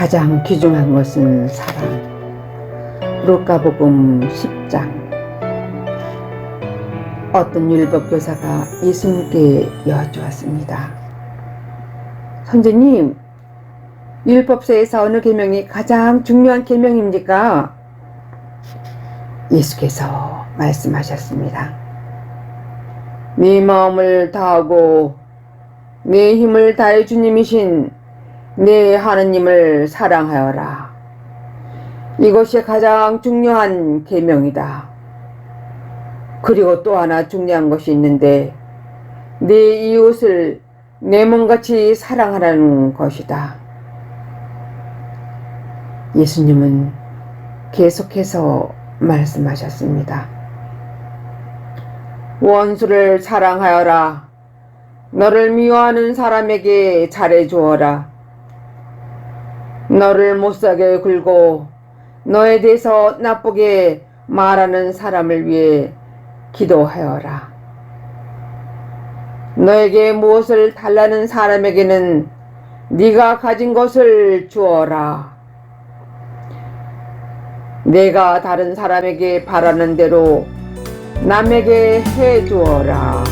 가장 귀중한 것은 사랑. 루카복음 10장. 어떤 율법 교사가 예수님께 여쭈었습니다. 선생님, 율법서에서 어느 계명이 가장 중요한 계명입니까? 예수께서 말씀하셨습니다. 네 마음을 다하고 네 힘을 다해 주님이신 네 하느님을 사랑하여라. 이것이 가장 중요한 계명이다. 그리고 또 하나 중요한 것이 있는데 네 이웃을 내 몸같이 사랑하라는 것이다. 예수님은 계속해서 말씀하셨습니다. 원수를 사랑하여라. 너를 미워하는 사람에게 잘해 주어라. 너를 못사게 굴고 너에 대해서 나쁘게 말하는 사람을 위해 기도하여라. 너에게 무엇을 달라는 사람에게는 네가 가진 것을 주어라. 내가 다른 사람에게 바라는 대로 남에게 해 주어라.